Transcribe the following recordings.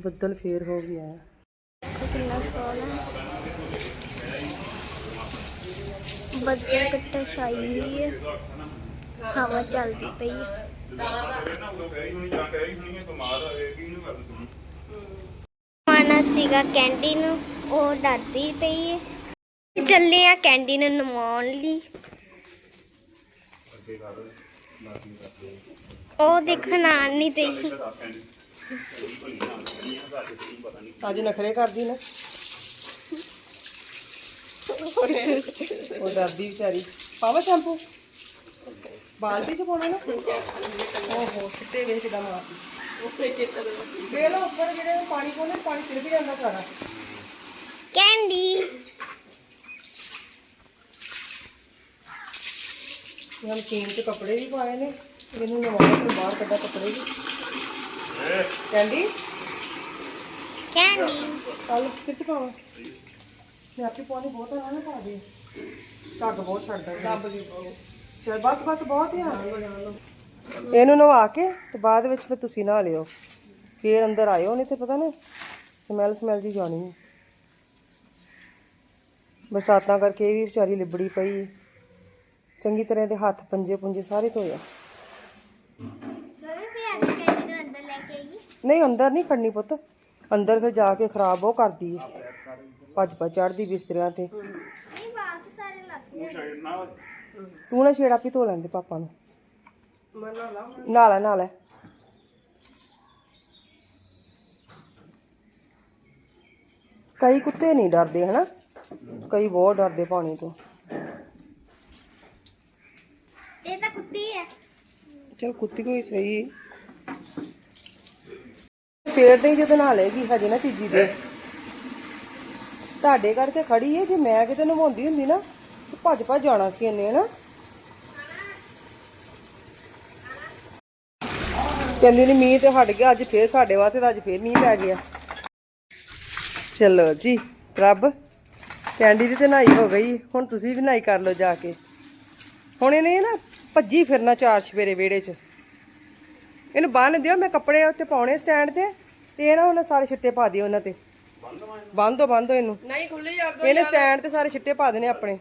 ਬੱਦਲ ਫੇਰ ਹੋ ਗਿਆ ਹੈ। ਕਿੰਨਾ ਸੋਹਣਾ ਬੱਦਲ ਕੱਟਾ ਛਾਈ ਹੋਈ ਹੈ। ਹਵਾ ਚੱਲਦੀ ਪਈ ਹੈ। ਮਾਨਾ ਸੀਗਾ ਕੈਂਡੀ ਨੂੰ, ਉਹ ਡਰਦੀ ਪਈ ਹੈ। ਚੱਲੇ ਆ ਕੈਂਡੀ ਨੂੰ ਨਮਾਉਣ ਲਈ। ਉਹ ਦੇਖਣ ਆ ਨਹੀਂ ਰਹੀ ਅੱਜ ਨਖਰੇ ਕਰਦੀ ਨਾ। ਉਹ ਡਰਦੀ ਵਿਚਾਰੀ। ਪਾਵਾ ਸ਼ੈਂਪੂ? ਬਾਲਟੀ ਚ ਪਾਉਣਾ ਨਾ? ਓਹੋ ਸਿੱਟੇ ਵੇਖ ਕਿਦਾਂ ਮਾਰਦੀ। ਦੇ ਲੋ ਉੱਪਰ ਜਿਹੜੇ ਪਾਣੀ ਪਾਉਂਦੇ ਪਾਣੀ ਫਿਰ ਵੀ ਜਾਂਦਾ ਸਾਰਾ। ਕੈਂਡੀ। ਨਾਲ ਕੀਨ ਚ ਕੱਪੜੇ ਵੀ ਪਾਏ ਨੇ। ਇਹਨੂੰ ਫਿਰ ਬਾਹਰ ਕੱਢਾ ਕੱਪੜੇ ਵੀ। ਕੈਂਡੀ ਕੈਂਡੀ ਕੱਲ ਕਿੱਚ ਪਾਵਾਂ ਮੈਂ ਆਪੇ ਪਾਣੀ ਬਹੁਤ ਆ ਨਾ ਪਾ ਦੇ ਧੱਗ ਬਹੁਤ ਛੱਡਦਾ ਦੱਬ ਜੀ ਚਲ ਬਸ ਬਸ ਬਹੁਤ ਹੀ ਆ। ਇਹਨੂੰ ਨਵਾ ਕੇ ਤੇ ਬਾਅਦ ਵਿੱਚ ਫਿਰ ਤੁਸੀਂ ਨਹਾ ਲਿਓ। ਫੇਰ ਅੰਦਰ ਆਇਓ ਨਹੀਂ ਤੇ ਪਤਾ ਨਾ ਸਮੈਲ ਸਮੈਲ ਜੀ ਜਾਣੀ ਹੈ ਬਰਸਾਤਾਂ ਕਰਕੇ ਇਹ ਵੀ ਵਿਚਾਰੀ ਲਿਬੜੀ ਪਈ। ਚੰਗੀ ਤਰ੍ਹਾਂ ਦੇ ਹੱਥ ਪੰਜੇ ਪੁੰਜੇ ਸਾਰੇ ਧੋਏ ਆ ਮੰਮੀ ਵੀ ਅੱਜ ਕੈਂਡੀ ਨੂੰ ਅੰਦਰ ਲੈ ਕੇ ਆਈ ਨਹੀਂ ਅੰਦਰ ਨਹੀਂ ਖੜਨੀ ਪੁੱਤ। ਅੰਦਰ ਫਿਰ ਜਾ ਕੇ ਖਰਾਬ ਉਹ ਕਰਦੀ ਹੈ ਭੱਜ ਭੱਜ ਚੜਦੀ ਬਿਸਤਰਿਆਂ ਤੇ। ਨਹੀਂ ਬਾਲ ਤੇ ਸਾਰੇ ਲੱਗ ਤੂੰ ਨਾ ਛੇੜਾ ਪੀ ਧੋ ਲੈਂਦੇ ਪਾਪਾ ਨੂੰ। ਨਾਲਾ ਨਾਲਾ ਕਈ ਕੁੱਤੇ ਨਹੀਂ ਡਰਦੇ ਹਨਾ? ਕਈ ਬਹੁਤ ਡਰਦੇ ਪਾਣੀ ਤੋਂ। ਇਹ ਤਾਂ ਕੁੱਤੀ ਹੈ ਚਲ ਕੁੱਤੀ ਕੋਈ ਸਹੀ ਫੇਰ ਦੇ ਜਦੋਂ ਨਹਾ ਲੇਗੀ ਹਜੇ ਨਾ ਚੀਜੀ ਦੇ। ਤੁਹਾਡੇ ਕਰਕੇ ਖੜੀ ਹੈ ਜੇ ਮੈਂ ਕਿਤੇ ਨਵਾਉਂਦੀ ਹੁੰਦੀ ਨਾ ਤੇ ਭੱਜ ਭੱਜ ਜਾਣਾ ਸੀ ਇਹਨੇ ਹਨਾ? ਕਹਿੰਦੀ ਨਹੀਂ ਮੀਂਹ ਤੇ ਹਟ ਗਿਆ ਅੱਜ ਫੇਰ ਸਾਡੇ ਵਾਸਤੇ ਤਾਂ ਅੱਜ ਫੇਰ ਮੀਂਹ ਪੈ ਗਿਆ। ਚਲੋ ਜੀ ਰੱਬ ਕੈਂਡੀ ਦੀ ਤੇ ਨਹਾਈ ਹੋ ਗਈ ਹੁਣ ਤੁਸੀਂ ਵੀ ਨਹਾਈ ਕਰ ਲਓ ਜਾ ਕੇ। ਹੁਣ ਇਹਨੇ ਨਾ ਭੱਜੀ ਫਿਰਨਾ ਚਾਰ ਸਵੇਰੇ ਵਿਹੜੇ 'ਚ। ਇਹਨੂੰ ਬੰਨ ਦਿਓ ਮੈਂ ਕੱਪੜੇ ਉੱਤੇ ਪਾਉਣੇ ਸਟੈਂਡ ਤੇ ਤੇ ਇਹ ਨਾ ਉਹਨਾਂ ਸਾਰੇ ਛਿੱਟੇ ਪਾ ਦਿਓ ਉਹਨਾਂ ਤੇ। ਬੰਦ ਦੋ ਬੰਦ ਦੋ ਇਹਨੂੰ। ਨਹੀਂ ਖੁੱਲੇ ਯਾਰ ਇਹਨੇ ਸਟੈਂਡ ਤੇ ਸਾਰੇ ਛਿੱਟੇ ਪਾ ਦੇਣੇ ਆਪਣੇ।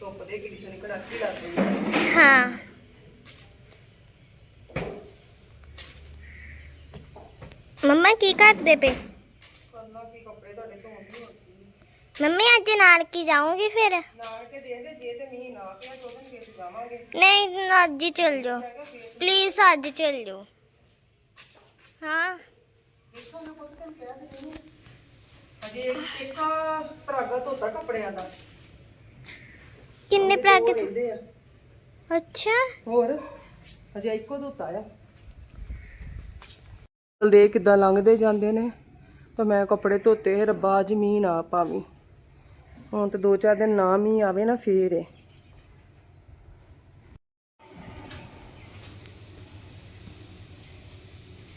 ਧੁੱਪ ਦੇ ਕਿੜੀ ਸੁਣੀ ਕੜਾਕੀ ਲੱਗਦੀ ਹਾਂ। ਮੰਮਾ ਕੀ ਕਰਦੇ ਪਏ ਕਰਨਾ ਕੀ ਕੱਪੜੇ ਤੁਹਾਡੇ ਧੋਣ ਦੀ ਮੰਮੀ ਅੱਜ ਨਾਲ ਕੀ ਜਾਊਂਗੀ ਫਿਰ। ਨਾਲ ਕੇ ਦੇਖਦੇ ਜੇ ਤੇ ਮੀਂਹ ਨਾ ਪਿਆ ਤਾਂ ਉਹਦੇ ਫੇਰ ਜਾਵਾਂਗੇ। ਨਹੀਂ ਅੱਜ ਹੀ ਚੱਲ ਜਾਓ। ਪਲੀਜ਼ ਅੱਜ ਚੱਲ ਜਾਓ। ਹਾਂ। ਅਜੇ ਇੱਕ ਧਾਗਾ ਧੋਤਾ ਕੱਪੜਿਆਂ ਦਾ। ਕਿੰਨੇ ਰਹਿੰਦੇ ਆ। ਅੱਛਾ। ਹੋਰ? ਅਜੇ ਇੱਕੋ ਧੋਤਾ ਆ। ਦੇ ਕਿੱਦਾਂ ਲੰਘਦੇ ਜਾਂਦੇ ਨੇ। ਤਾਂ ਮੈਂ ਕੱਪੜੇ ਧੋਤੇ ਰੱਬਾ ਅੱਜ ਮੀਂਹ ਨਾ ਪਾਵੀ। ਹੁਣ ਤੇ ਦੋ ਚਾਰ ਦਿਨ ਨਾ ਮੀਂਹ ਆਵੇ ਨਾ ਫੇਰ ਏ।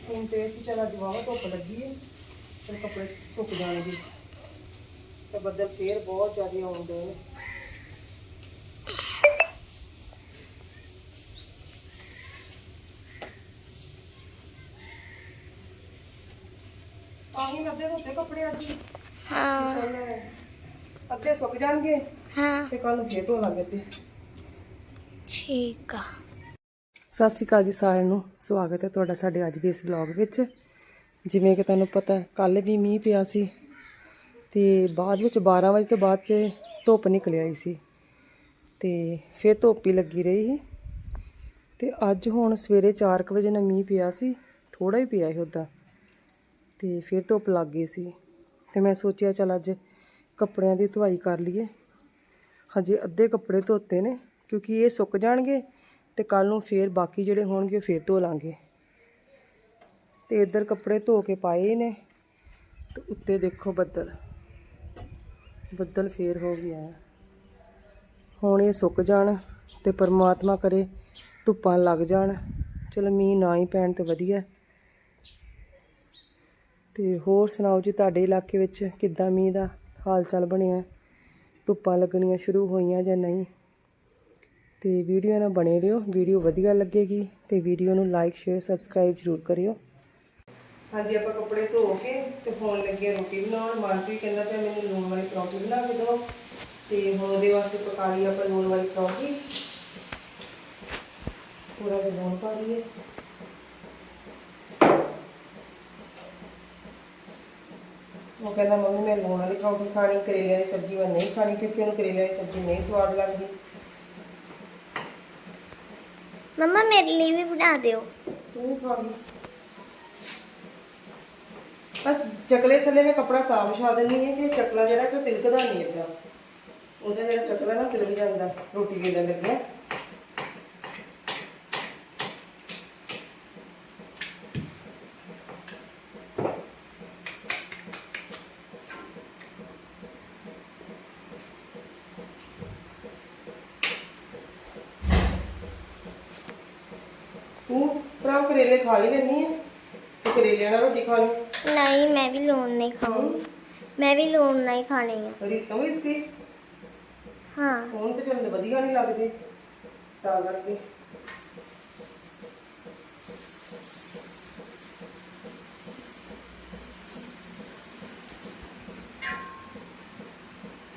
ਹੁਣ ਤੇ ਅਸੀਂ ਚਲਾ ਜਵਾਬ ਧੁੱਪ ਲੱਗੀ ਹੈ ਤੇ ਕੱਪੜੇ ਸੁੱਕ ਜਾਣਗੇ। ਤੇ ਬੱਦਲ ਫੇਰ ਬਹੁਤ ਜ਼ਿਆਦਾ ਆਉਂਦੇ ਨੇ। ਪਾਣੀ ਲੱਦੇ ਧੋਤੇ ਕੱਪੜੇ ਅੱਜ ਹੀ। ਅੱਧੇ ਸੁੱਕ ਜਾਣਗੇ ਹਾਂ। ਤੇ ਕੱਲ ਨੂੰ ਫੇਰ ਧੋ ਲਾਂਗੇ ਤੇ ਠੀਕ ਆ। ਸਤਿ ਸ਼੍ਰੀ ਅਕਾਲ ਜੀ ਸਾਰਿਆਂ ਨੂੰ। ਸਵਾਗਤ ਹੈ ਤੁਹਾਡਾ ਸਾਡੇ ਅੱਜ ਦੇ ਇਸ ਵਲੌਗ ਵਿੱਚ। ਜਿਵੇਂ ਕਿ ਤੁਹਾਨੂੰ ਪਤਾ ਕੱਲ ਵੀ ਮੀਂਹ ਪਿਆ ਸੀ ਤੇ ਬਾਅਦ ਵਿੱਚ 12 ਵਜੇ ਤੋਂ ਬਾਅਦ ਚ ਧੁੱਪ ਨਿਕਲ ਆਈ ਸੀ। ਤੇ ਫਿਰ ਧੁੱਪ ਹੀ ਲੱਗੀ ਰਹੀ ਸੀ। ਤੇ ਅੱਜ ਹੁਣ ਸਵੇਰੇ 4 ਕੁ ਵਜੇ ਨਾਲ ਮੀਂਹ ਪਿਆ ਸੀ ਥੋੜਾ ਹੀ ਪਿਆ ਸੀ ਉਦਾਂ। ਤੇ ਫਿਰ ਧੁੱਪ ਲੱਗ ਗਈ ਸੀ। ਤੇ ਮੈਂ ਸੋਚਿਆ ਚਲ ਅੱਜ ਕੱਪੜਿਆਂ ਦੀ ਧੁਆਈ ਕਰ ਲਈਏ। ਹਜੇ ਅੱਧੇ ਕੱਪੜੇ ਧੋਤੇ ਨੇ, ਕਿਉਂਕਿ ਇਹ ਸੁੱਕ ਜਾਣਗੇ ਤੇ ਕੱਲ ਨੂੰ ਫੇਰ ਬਾਕੀ ਜਿਹੜੇ ਹੋਣਗੇ ਉਹ ਫੇਰ ਧੋ ਲਾਂਗੇ। ਤੇ ਇੱਧਰ ਕੱਪੜੇ ਧੋ ਕੇ ਪਾਏ ਨੇ, ਤੇ ਉੱਤੇ ਦੇਖੋ ਬੱਦਲ। ਬੱਦਲ ਫੇਰ ਹੋ ਗਿਆ। ਹੁਣ ਇਹ ਸੁੱਕ ਜਾਣ ਤੇ ਪਰਮਾਤਮਾ ਕਰੇ ਧੁੱਪਾਂ ਲੱਗ ਜਾਣ। ਚਲੋ ਮੀਂਹ ਨਾ ਹੀ ਪੈਣ ਤੇ ਵਧੀਆ। ਤੇ ਹੋਰ ਸੁਣਾਓ ਜੀ ਤੁਹਾਡੇ ਇਲਾਕੇ ਵਿੱਚ ਕਿੱਦਾਂ ਮੀਂਹ ਦਾ? ਹਾਲ ਚਾਲ ਬਣਿਆ ਧੁੱਪਾਂ ਲੱਗਣੀਆਂ ਸ਼ੁਰੂ ਹੋਈਆਂ ਜਾਂ ਨਹੀਂ। ਤੇ ਵੀਡੀਓ ਨਾਲ ਬਣੇ ਰਹੋ। ਵੀਡੀਓ ਵਧੀਆ ਲੱਗੇਗੀ ਤੇ ਵੀਡੀਓ ਨੂੰ ਲਾਈਕ ਸ਼ੇਅਰ ਸਬਸਕ੍ਰਾਈਬ ਜ਼ਰੂਰ ਕਰਿਓ। ਹਾਂਜੀ, ਆਪਾਂ ਕੱਪੜੇ ਧੋ ਕੇ ਤੇ ਹੁਣ ਲੱਗੇ ਰੋਟੀ ਬਣਾਉਣ। ਮਨਪ੍ਰੀਤ ਕਹਿੰਦਾ ਪਿਆ, ਮੈਨੂੰ ਲੂਣ ਵਾਲੀ ਪਰੌਂਠੀ ਬਣਾ ਕੇ ਦਿਓ। ਤੇ ਹੁਣ ਉਹਦੇ ਵਾਸਤੇ ਪਕਾ ਲਈ ਆਪਾਂ ਲੂਣ ਵਾਲੀ ਪਰੌਂਠੀ। ਪੂਰਾ ਲੂਣ ਪਾ ਲਈਏ ਉਹ ਕਹਿੰਦਾ ਮੰਮੀ ਮੈਂ ਲੂਣ ਵਾਲੀ ਪਰੌਂਠੀ ਖਾਣੀ ਕਰੇਲਿਆਂ ਦੀ ਸਬਜ਼ੀ ਮੈਂ ਨਹੀਂ ਖਾਣੀ ਕਿਉਂਕਿ ਉਹਨੂੰ ਕਰੇਲਿਆਂ ਦੀ ਸਬਜ਼ੀ ਨਹੀਂ ਸਵਾਦ ਲੱਗਦੀ। ਮੰਮਾ ਮੇਰੇ ਲਈ ਵੀ ਬਣਾ ਦਿਓ। ਤੂੰ ਵੀ ਖਾ ਲਈ। ਬਸ ਚਕਲੇ ਥੱਲੇ ਮੈਂ ਕਪੜਾ ਤਾਂ ਵਿਛਾ ਦਿੰਦੀ ਹਾਂ ਕਿ ਚਕਲਾ ਜਿਹੜਾ ਕਿ ਤਿਲਕਦਾ ਨਹੀਂ ਏਦਾਂ ਉਹਦਾ ਜਿਹੜਾ ਚਕਲਾ ਨਾ ਤਿਲਕ ਜਾਂਦਾ ਰੋਟੀ ਵੇਲਣ ਲੱਗਿਆ। ਭਰਾ ਕਰੇਲੇ ਖਾ ਹੀ ਲੈਣੀ ਹੈ ਤੇ ਕਰੇਲਿਆਂ ਨਾਲ ਰੋਟੀ ਖਾ ਲਈ? ਨਹੀਂ ਮੈਂ ਵੀ ਲੂਣ ਨਹੀਂ ਖਾਊਂਗੀ ਮੈਂ ਵੀ ਲੂਣ ਨਹੀਂ ਖਾਣੀ ਆ। ਰੀ ਸਮਝ ਸੀ? ਹਾਂ। ਹੁਣ ਤੇ ਚੰਦ ਵਧੀਆ ਨਹੀਂ ਲੱਗਦੇ। ਤਾਂ ਕਰਕੇ।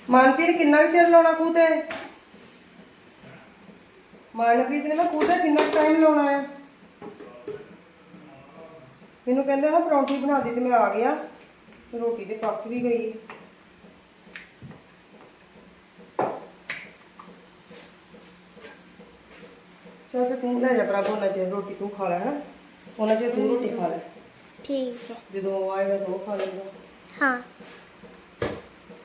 ਮਾਨਪ੍ਰੀਤ ਕਿੰਨਾ ਕੁ ਚਿਰ ਲਾਉਣਾ ਖੂਹ ਤੇ? ਮਾਨਪ੍ਰੀਤ ਨੇ ਮੈਂ ਖੂਹ ਤੇ ਕਿੰਨਾ ਟਾਈਮ ਲਾਉਣਾ ਹੈ ਮੈਨੂੰ ਕਹਿੰਦਾ ਨਾ ਪਰੌਂਠੀ ਬਣਾ ਦੇ ਤੇ ਮੈਂ ਆ ਗਿਆ। ਤੇ ਰੋਟੀ ਤੇ ਪੱਕ ਵੀ ਗਈ। ਚਲ ਫਿਰ ਤੂੰ ਲੈ ਜਾ ਪ੍ਰਭ ਉਹਨਾਂ ਚਿਰ ਰੋਟੀ ਤੂੰ ਖਾ ਲੈ ਨਾ ਉਹਨਾਂ ਚਿਰ ਤੂੰ ਰੋਟੀ ਖਾ ਲੈ। ਠੀਕ ਹੈ। ਜਦੋਂ ਆਏਗਾ ਤਾਂ ਉਹ ਖਾ ਲੇਗਾ ਹਾਂ।